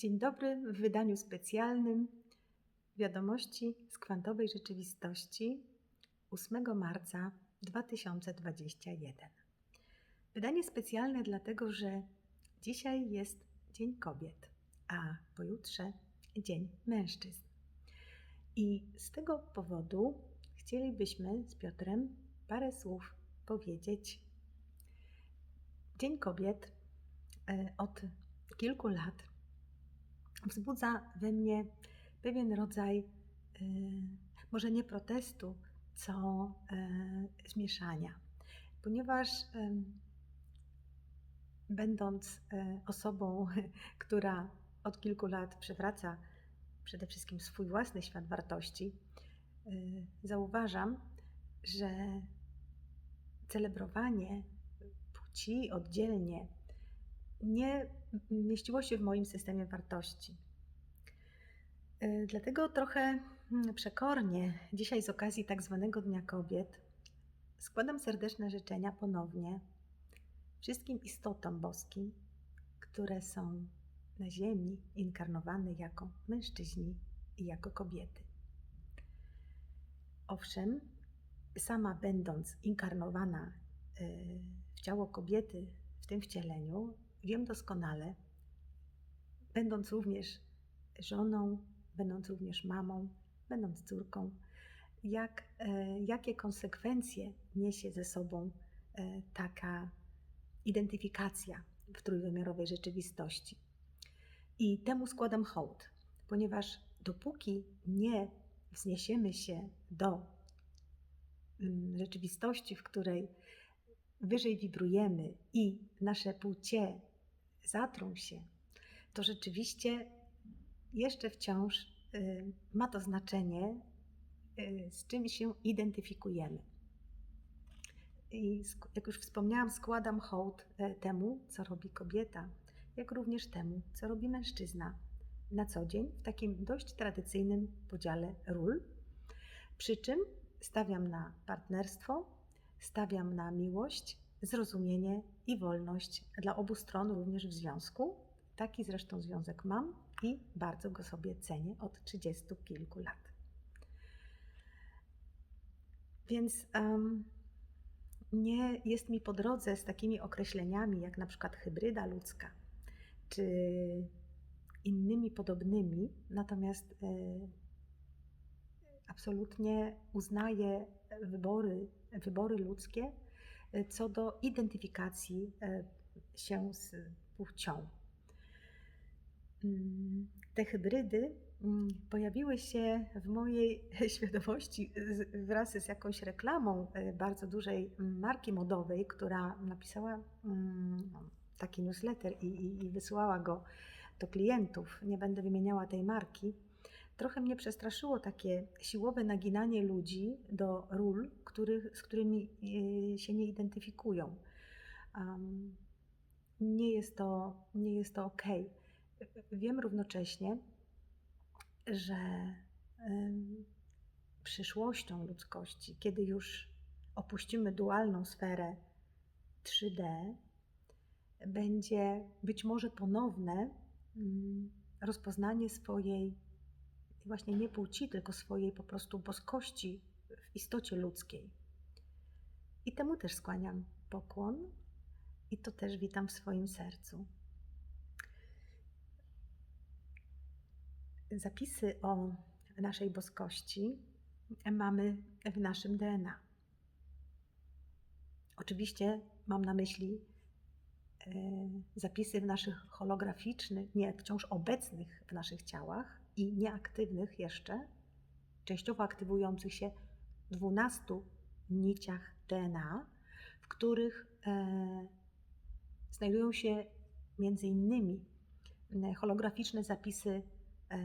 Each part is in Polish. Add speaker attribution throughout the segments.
Speaker 1: Dzień dobry w wydaniu specjalnym Wiadomości z kwantowej rzeczywistości 8 marca 2021. Wydanie specjalne dlatego, że dzisiaj jest Dzień Kobiet, a pojutrze Dzień Mężczyzn. I z tego powodu chcielibyśmy z Piotrem parę słów powiedzieć. Dzień Kobiet e, od kilku lat wzbudza we mnie pewien rodzaj, y, może nie protestu, co y, zmieszania. Ponieważ będąc y, osobą, która od kilku lat przywraca przede wszystkim swój własny świat wartości, zauważam, że celebrowanie płci oddzielnie nie mieściło się w moim systemie wartości. E, dlatego trochę mm, przekornie dzisiaj z okazji tak zwanego Dnia Kobiet składam serdeczne życzenia ponownie wszystkim istotom boskim, które są na Ziemi inkarnowane jako mężczyźni i jako kobiety. Owszem, sama będąc inkarnowana e, w ciało kobiety w tym wcieleniu, wiem doskonale, będąc również żoną, będąc również mamą, będąc córką, jak, e, jakie konsekwencje niesie ze sobą e, taka identyfikacja w trójwymiarowej rzeczywistości. I temu składam hołd, ponieważ dopóki nie wzniesiemy się do mm, rzeczywistości, w której wyżej wibrujemy i nasze płcie zatrą się, to rzeczywiście jeszcze wciąż y, ma to znaczenie, y, z czym się identyfikujemy. I jak już wspomniałam, składam hołd e, temu, co robi kobieta, jak również temu, co robi mężczyzna na co dzień w takim dość tradycyjnym podziale ról. Przy czym stawiam na partnerstwo, stawiam na miłość, zrozumienie i wolność dla obu stron, również w związku. Taki zresztą związek mam i bardzo go sobie cenię od trzydziestu kilku lat. Więc um, nie jest mi po drodze z takimi określeniami, jak na przykład hybryda ludzka, czy innymi podobnymi, natomiast y, absolutnie uznaję wybory, wybory ludzkie co do identyfikacji y, się z płcią. Mm, te hybrydy mm, pojawiły się w mojej świadomości wraz z jakąś reklamą e, bardzo dużej marki modowej, która napisała mm, taki newsletter i, i, i wysłała go do klientów. Nie będę wymieniała tej marki. Trochę mnie przestraszyło takie siłowe naginanie ludzi do ról, z którymi e, się nie identyfikują. Um, nie jest to, nie jest to ok wiem równocześnie, że przyszłością ludzkości, kiedy już opuścimy dualną sferę 3D, będzie być może ponowne mm, rozpoznanie swojej właśnie nie płci, tylko swojej po prostu boskości w istocie ludzkiej. I temu też skłaniam pokłon i to też witam w swoim sercu. zapisy o naszej boskości mamy w naszym DNA. Oczywiście mam na myśli zapisy w naszych holograficznych, nie wciąż obecnych w naszych ciałach i nieaktywnych jeszcze, częściowo aktywujących się 12 niciach DNA, w których e, znajdują się między innymi holograficzne zapisy E,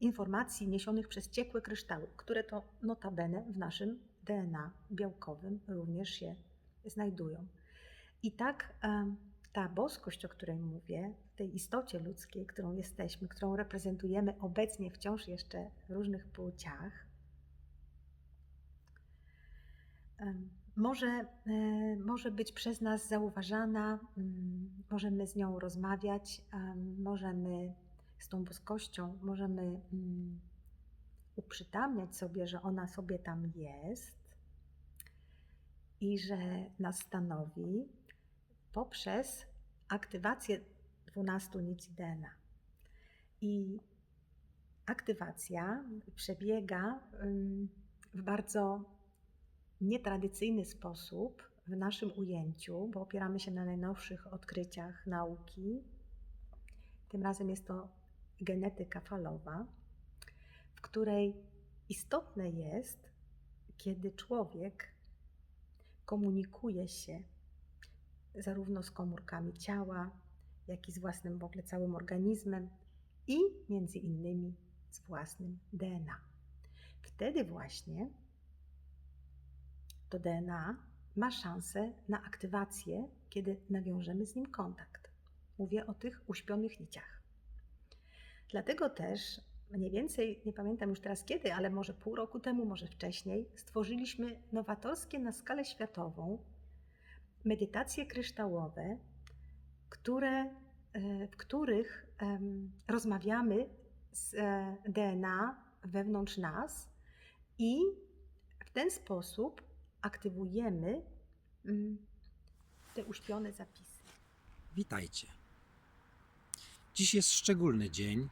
Speaker 1: informacji niesionych przez ciekłe kryształy, które to notabene w naszym DNA białkowym również się znajdują. I tak ta boskość, o której mówię, tej istocie ludzkiej, którą jesteśmy, którą reprezentujemy obecnie wciąż jeszcze w różnych płciach, e, może, może być przez nas zauważana, możemy z nią rozmawiać, możemy z tą boskością możemy mm, uprzytamniać sobie, że ona sobie tam jest i że nas stanowi poprzez aktywację 12 nici DNA. I aktywacja przebiega w bardzo nietradycyjny sposób w naszym ujęciu, bo opieramy się na najnowszych odkryciach nauki. Tym razem jest to genetyka falowa, w której istotne jest, kiedy człowiek komunikuje się zarówno z komórkami ciała, jak i z własnym w ogóle całym organizmem i między innymi z własnym DNA. Wtedy właśnie to DNA ma szansę na aktywację, kiedy nawiążemy z nim kontakt. Mówię o tych uśpionych niciach. Dlatego też mniej więcej, nie pamiętam już teraz kiedy, ale może pół roku temu, może wcześniej, stworzyliśmy nowatorskie na skalę światową medytacje kryształowe, które, e, w których rozmawiamy z e, DNA wewnątrz nas i w ten sposób aktywujemy mm, te uśpione zapisy.
Speaker 2: Witajcie. Dziś jest szczególny dzień,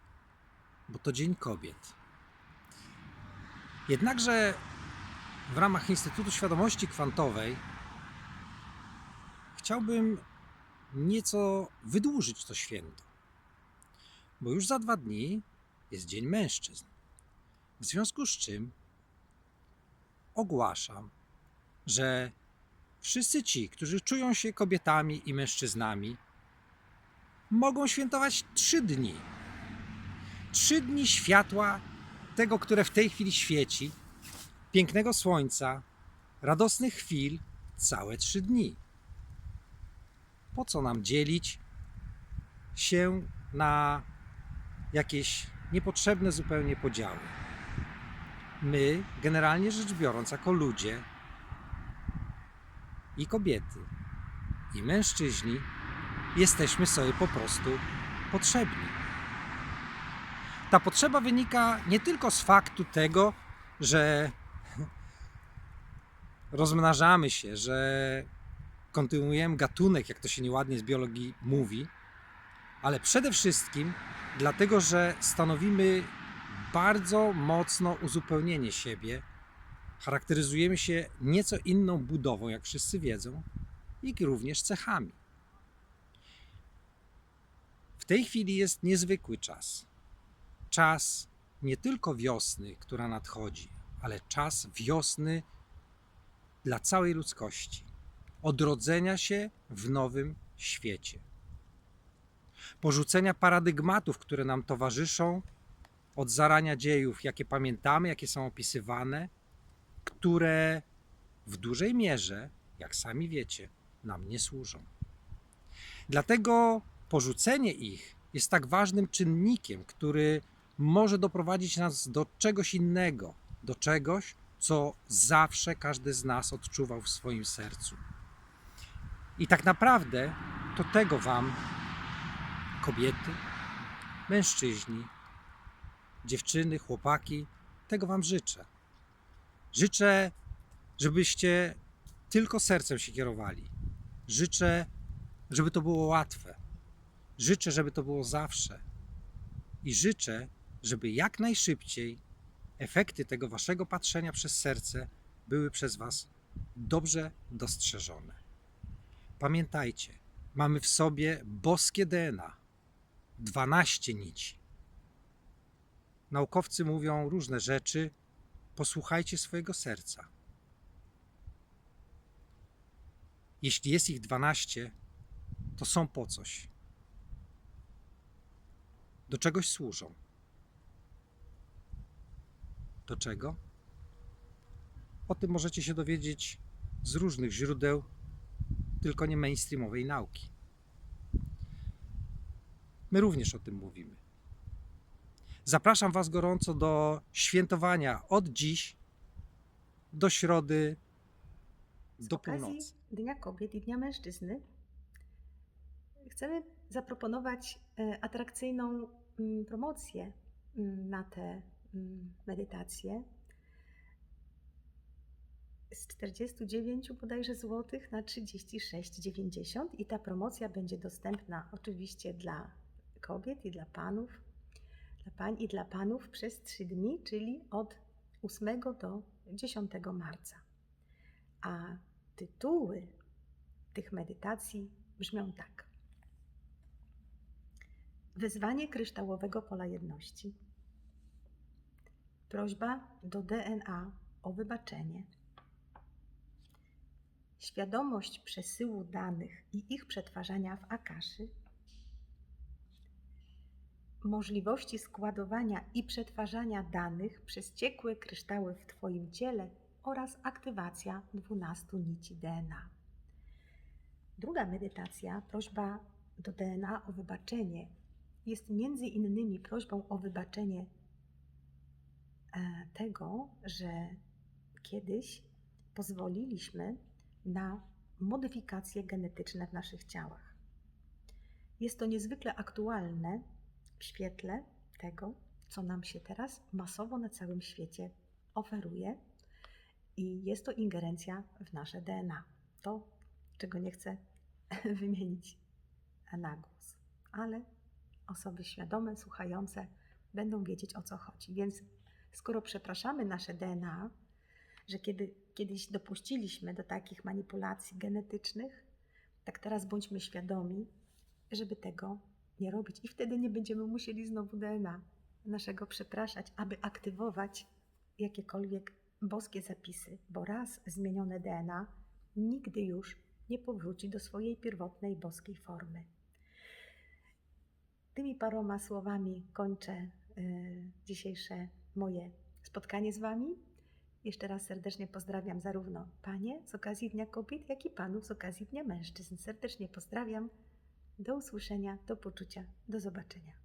Speaker 2: bo to Dzień Kobiet. Jednakże w ramach Instytutu Świadomości Kwantowej chciałbym nieco wydłużyć to święto, bo już za dwa dni jest Dzień Mężczyzn. W związku z czym ogłaszam, że wszyscy ci, którzy czują się kobietami i mężczyznami, mogą świętować trzy dni. Trzy dni światła, tego, które w tej chwili świeci, pięknego słońca, radosnych chwil, całe trzy dni. Po co nam dzielić się na jakieś niepotrzebne zupełnie podziały? My, generalnie rzecz biorąc, jako ludzie i kobiety, i mężczyźni, jesteśmy sobie po prostu potrzebni. Ta potrzeba wynika nie tylko z faktu tego, że rozmnażamy się, że kontynuujemy gatunek, jak to się nieładnie z biologii mówi, ale przede wszystkim dlatego, że stanowimy bardzo mocno uzupełnienie siebie. Charakteryzujemy się nieco inną budową, jak wszyscy wiedzą, i również cechami. W tej chwili jest niezwykły czas. Czas nie tylko wiosny, która nadchodzi, ale czas wiosny dla całej ludzkości. Odrodzenia się w nowym świecie. Porzucenia paradygmatów, które nam towarzyszą od zarania dziejów, jakie pamiętamy, jakie są opisywane, które w dużej mierze, jak sami wiecie, nam nie służą. Dlatego porzucenie ich jest tak ważnym czynnikiem, który może doprowadzić nas do czegoś innego, do czegoś, co zawsze każdy z nas odczuwał w swoim sercu. I tak naprawdę to tego Wam, kobiety, mężczyźni, dziewczyny, chłopaki, tego Wam życzę. Życzę, żebyście tylko sercem się kierowali. Życzę, żeby to było łatwe. Życzę, żeby to było zawsze. I życzę, żeby jak najszybciej efekty tego waszego patrzenia przez serce były przez was dobrze dostrzeżone. Pamiętajcie, mamy w sobie boskie DNA, 12 nici. Naukowcy mówią różne rzeczy, posłuchajcie swojego serca. Jeśli jest ich 12, to są po coś. Do czegoś służą. Do czego? O tym możecie się dowiedzieć z różnych źródeł, tylko nie mainstreamowej nauki. My również o tym mówimy. Zapraszam Was gorąco do świętowania od dziś do środy,
Speaker 1: Z
Speaker 2: do północy.
Speaker 1: Dnia Kobiet i Dnia Mężczyzny chcemy zaproponować e, atrakcyjną mm, promocję mm, na te mm, medytacje z 49 bodajże złotych na 36,90 i ta promocja będzie dostępna oczywiście dla kobiet i dla panów, dla pań i dla panów przez 3 dni, czyli od 8 do 10 marca. A tytuły tych medytacji brzmią tak. Wyzwanie kryształowego pola jedności. Prośba do DNA o wybaczenie. Świadomość przesyłu danych i ich przetwarzania w akaszy. Możliwości składowania i przetwarzania danych przez ciekłe kryształy w Twoim ciele oraz aktywacja 12 nici DNA. Druga medytacja, prośba do DNA o wybaczenie, jest między innymi prośbą o wybaczenie e, tego, że kiedyś pozwoliliśmy na modyfikacje genetyczne w naszych ciałach. Jest to niezwykle aktualne w świetle tego, co nam się teraz masowo na całym świecie oferuje, i jest to ingerencja w nasze DNA. To, czego nie chcę wymienić na głos, ale osoby świadome, słuchające będą wiedzieć o co chodzi. Więc skoro przepraszamy nasze DNA, że kiedy kiedyś dopuściliśmy do takich manipulacji genetycznych, tak teraz bądźmy świadomi, żeby tego nie robić i wtedy nie będziemy musieli znowu DNA naszego przepraszać, aby aktywować jakiekolwiek boskie zapisy, bo raz zmienione DNA nigdy już nie powróci do swojej pierwotnej boskiej formy. Tymi paroma słowami kończę y, dzisiejsze moje spotkanie z Wami. Jeszcze raz serdecznie pozdrawiam zarówno Panie z okazji Dnia Kobiet, jak i Panów z okazji Dnia Mężczyzn. Serdecznie pozdrawiam. Do usłyszenia, do poczucia, do zobaczenia.